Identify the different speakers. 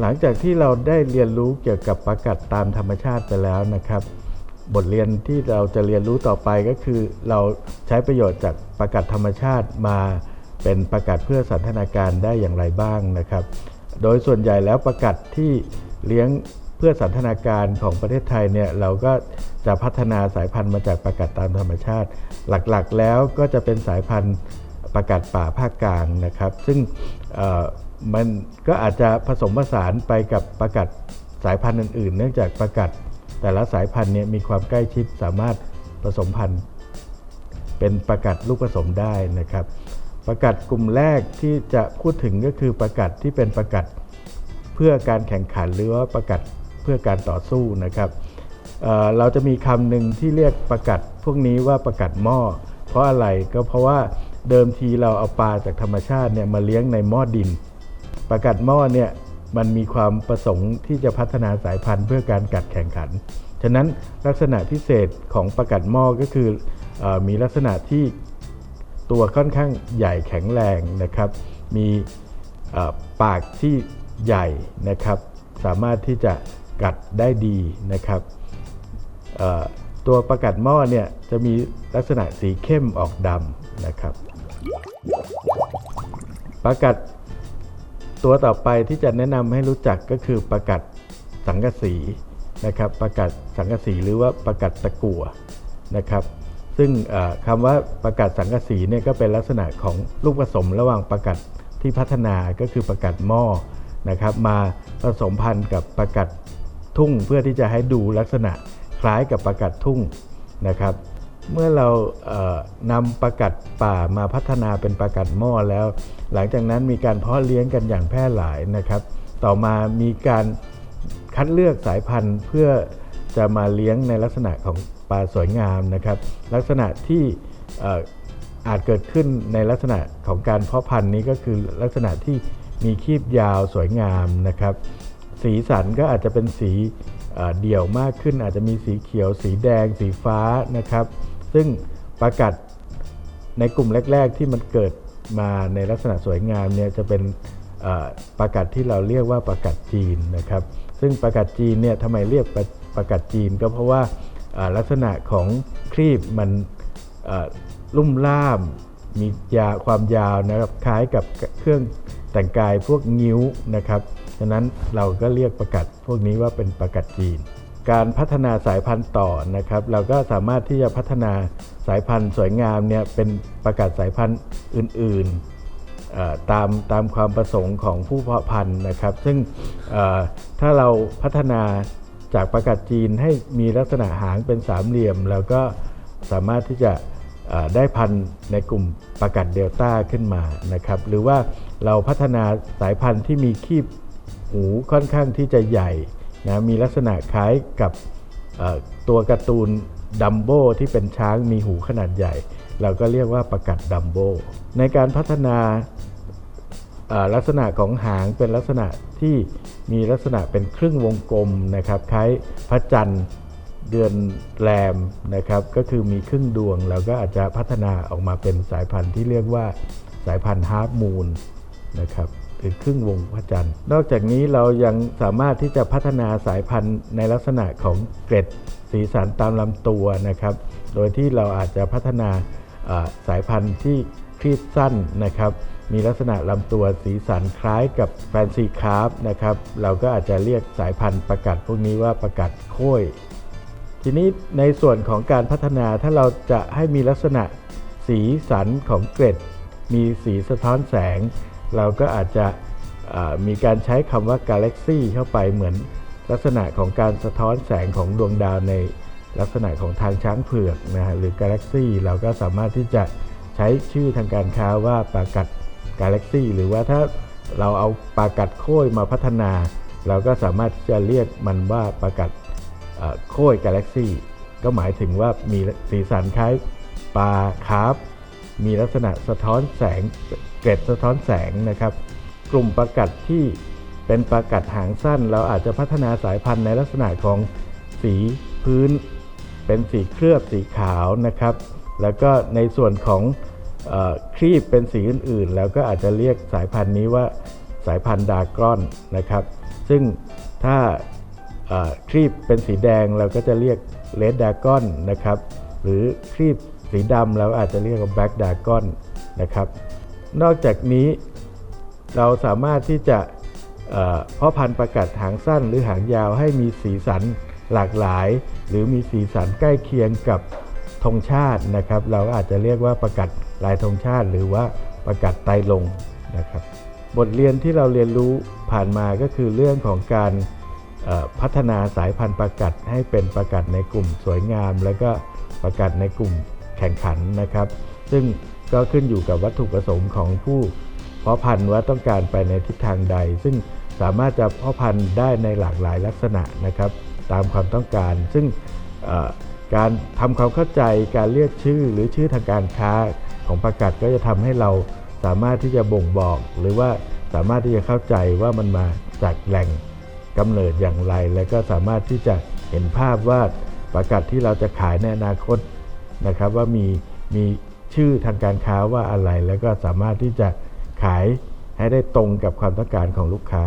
Speaker 1: หลังจากที่เราได้เรียนรู้เกี่ยวกับประกัดตามธรรมชาติไปแล้วนะครับ บทเรียนที่เราจะเรียนรู้ต่อไปก็คือ เราใช้ประโยชน์จากประกัดธรรมชาติมาเป็นประกัดเพื่อสันทนาการได้อย่างไรบ้างนะครับ โดยส่วนใหญ่แล้วประกัดที่เลี้ยงเพื่อสันทนาการของประเทศไทยเนี่ยเราก็จะพัฒนาสายพันธุ์มาจากประกัดตามธรรมชาติ หลักๆแล้วก็จะเป็นสายพันธุ์ประกัดป่าภาคกลางนะครับ ซึ่ง มันก็อาจจะผสมผสานไปกับประกัดสายพันธุ์อื่น ๆ เนื่องจากประกัดแต่ละสายพันธุ์เนี่ยมีความใกล้ชิดสามารถผสมพันธุ์ เป็นประกัดลูกผสมได้นะครับ ประกัดกลุ่มแรกที่จะพูดถึงก็คือประกัดที่เป็นประกัดเพื่อการแข่งขันหรือว่าประกัดเพื่อการต่อสู้นะครับเเราจะมีคำหนึ่งที่เรียกประกัดพวกนี้ว่าประกัดหม้อ เพราะอะไรก็เพราะว่าเดิมทีเราเอาปลาจากธรรมชาติเนี่ยมาเลี้ยงในหม้อดิน ประกัดหม้อเนี่ยมันมีความประสงค์ที่จะพัฒนาสายพันธุ์เพื่อการกัดแข่งขัน ฉะนั้นลักษณะพิเศษของประกัดหม้อก็คืออมีลักษณะที่ตัวค่อนข้างใหญ่แข็งแรงนะครับ มีปากที่ใหญ่นะครับ สามารถที่จะกัดได้ดีนะครับตัวประกัดหม้อเนี่ยจะมีลักษณะสีเข้มออกดำนะครับ ประกัด ตัวต่อไปที่จะแนะนำให้รู้จักก็คือประกัดสังกะสีนะครับ ประกัดสังกะสีหรือว่าประกัดตะกั่วนะครับ ซึ่งเอ่อคำว่าประกัดสังกะสีเนี่ยก็เป็นลักษณะของลูกผสมระหว่างประกัดที่พัฒนาก็คือประกัดหม้อนะครับ มาผสมพันธุ์กับประกัดทุ่งเพื่อที่จะให้ดูลักษณะคล้ายกับประกัดทุ่งนะครับ เมื่อเรานำประกัดป่ามาพัฒนาเป็นประกัดหม้อแล้ว หลังจากนั้นมีการเพาะเลี้ยงกันอย่างแพร่หลายนะครับ ต่อมามีการคัดเลือกสายพันธุ์เพื่อจะมาเลี้ยงในลักษณะของปลาสวยงามนะครับ ลักษณะที่อาจเกิดขึ้นในลักษณะของการเพาะพันธุ์นี้ก็คือลักษณะที่มีคีบยาวสวยงามนะครับ สีสันก็อาจจะเป็นสีเดี่ยวมากขึ้น อาจจะมีสีเขียว สีแดง สีฟ้านะครับ ซึ่งประกัดในกลุ่มแรก ๆ ที่มันเกิดมาในลักษณะสวยงามเนี่ยจะเป็นประกัดที่เราเรียกว่าประกัดจีนนะครับ ซึ่งประกัดจีนเนี่ยทำไมเรียกประประกัดจีนก็เพราะว่าลักษณะของครีบมันลุ่มล่ามมียาความยาวนะครับคล้ายกับเครื่องแต่งกายพวกงิ้วนะครับ ฉะนั้นเราก็เรียกประกัดพวกนี้ว่าเป็นประกัดจีน การพัฒนาสายพันธุ์ต่อนะครับ เราก็สามารถที่จะพัฒนาสายพันธุ์สวยงามเนี่ยเป็นประกัดสายพันธุ์อื่นๆตามตามความประสงค์ของผู้เพาะพันธุ์นะครับ ซึ่งถ้าเราพัฒนาจากประกัดจีนให้มีลักษณะหางเป็นสามเหลี่ยม แล้วก็สามารถที่จะได้พันธุ์ในกลุ่มประกัดเดลต้าขึ้นมานะครับ หรือว่าเราพัฒนาสายพันธุ์ที่มีคีบหูค่อนข้างที่จะใหญ่ นะมีลักษณะคล้ายกับตัวการ์ตูนดัมโบที่เป็นช้างมีหูขนาดใหญ่ เราก็เรียกว่าประกัดดัมโบในการพัฒนาลักษณะของหางเป็นลักษณะที่มีลักษณะเป็นครึ่งวงกลมนะครับคล้ายพระจันทร์เดือนแรมนะครับก็คือมีครึ่งดวงเราก็อาจจะพัฒนาออกมาเป็นสายพันธุ์ที่เรียกว่าสายพันธุ์ฮาร์มูนนะครับ หรือครึ่งวงพระจันทร์ นอกจากนี้เรายังสามารถที่จะพัฒนาสายพันธุ์ในลักษณะของเกร็ดสีสันตามลำตัวนะครับ โดยที่เราอาจจะพัฒนาสายพันธุ์ที่ครีบสั้นนะครับ มีลักษณะลำตัวสีสันคล้ายกับแฟนซีคาร์ฟนะครับ เราก็อาจจะเรียกสายพันธุ์ประกัดพวกนี้ว่าประกัดโค้ยทีนี้ในส่วนของการพัฒนาถ้าเราจะให้มีลักษณะสีสันของเกร็ด มีสีสะท้อนแสง เราก็อาจจะมีการใช้คำว่ากาแล็กซี่เข้าไปเหมือนลักษณะของการสะท้อนแสงของดวงดาวในลักษณะของทางช้างเผือกนะฮะหรือกาแล็กซี่เราก็สามารถที่จะใช้ชื่อทางการค้าว่าปากัดกาแล็กซี่หรือว่าถ้าเราเอาปากัดโค้ยมาพัฒนา เราก็สามารถที่จะเรียกมันว่าปากัดโค้ยกาแล็กซี่ก็หมายถึงว่ามีสีสันคล้ายปลาคาร์ฟ มีลักษณะสะท้อนแสงเกร็ดสะท้อนแสงนะครับ กลุ่มประกัดที่เป็นประกัดหางสั้น เราอาจจะพัฒนาสายพันธุ์ในลักษณะของสีพื้น เป็นสีเคลือบสีขาวนะครับ แล้วก็ในส่วนของอครีบเป็นสีอื่นๆ แล้วก็อาจจะเรียกสายพันธุ์นี้ว่าสายพันธุ์ดากรอนนะครับ ซึ่งถ้าครีบเป็นสีแดงเราก็จะเรียกเลดดากอนนะครับ หรือครีบ สีดำเราอาจจะเรียกว่าแบล็กดากอนนะครับ นอกจากนี้เราสามารถที่จะเอ่อพาะพันธุ์ประกัดหางสั้นหรือหางยาวให้มีสีสันหลากหลาย หรือมีสีสันใกล้เคียงกับธงชาตินะครับ เราอาจจะเรียกว่าประกัดลายธงชาติ หรือว่าประกัดไตลงนะครับ บทเรียนที่เราเรียนรู้ผ่านมาก็คือเรื่องของการพัฒนาสายพันธุ์ประกัดให้เป็นประกัดในกลุ่มสวยงาม แล้วก็ประกัดในกลุ่ม แข่งขันนะครับ ซึ่งก็ขึ้นอยู่กับวัตถุประสงค์ของผู้เพาะพันธุ์ว่าต้องการไปในทิศทางใด ซึ่งสามารถจะเพาะพันธุ์ได้ในหลากหลายลักษณะนะครับ ตามความต้องการ ซึ่งการทำความเข้าใจการเรียกชื่อหรือชื่อทางการค้าของประกัดก็จะทำให้เราสามารถที่จะบ่งบอก หรือว่าสามารถที่จะเข้าใจว่ามันมาจากแหล่งกำเนิดอย่างไร และก็สามารถที่จะเห็นภาพว่าประกัดที่เราจะขายในอนาคต นะครับว่ามีมีชื่อทางการค้าว่าอะไร แล้วก็สามารถที่จะขายให้ได้ตรงกับความต้องการของลูกค้า